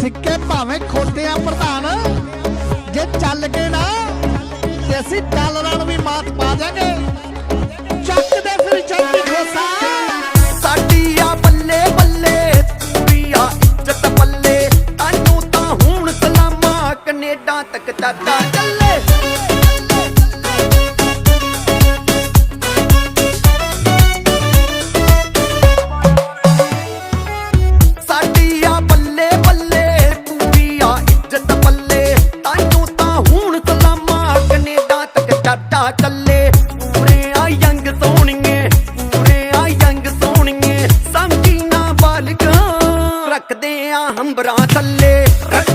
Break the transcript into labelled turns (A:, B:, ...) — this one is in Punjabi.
A: ਸਿੱਕੇ ਭਾਵੇਂ ਖੋਤੇ ਆ ਪ੍ਰਧਾਨ, ਜੇ ਚੱਲ ਗਏ ਨਾ, ਤੇ ਅਸੀਂ ਡਾਲਰਾਂ ਨੂੰ ਵੀ ਮਾਤ ਪਾ ਜਾਗੇ। ਚੱਕ ਦੇ ਫਿਰ ਜੱਟ ਖੋਸਾ।
B: ਸਾਡੀ ਆ ਬੱਲੇ ਬੱਲੇ ਪੂਰੀ ਆ ਇੱਜ਼ਤ ਬੱਲੇ ਤੈਨੂੰ ਤਾਂ ਹੁਣ ਸਲਾਮਾ ਕੈਨੇਡਾ ਤੱਕ ਦਾਦਾ ਚੱਲੇ। ਦਾਦਾ ਚੱਲੇ। ਪੂਰੇ ਆ ਯੰਗ ਸੋਹਣੀਏ। ਪੂਰੇ ਆ ਯੰਗ ਸੋਹਣੀਏ। ਸਮਝੀ ਨਾ ਬਾਲਗਾ ਰੱਖਦੇ ਆ ਹੰਬਰਾਂ ਥੱਲੇ। ਰੱਖ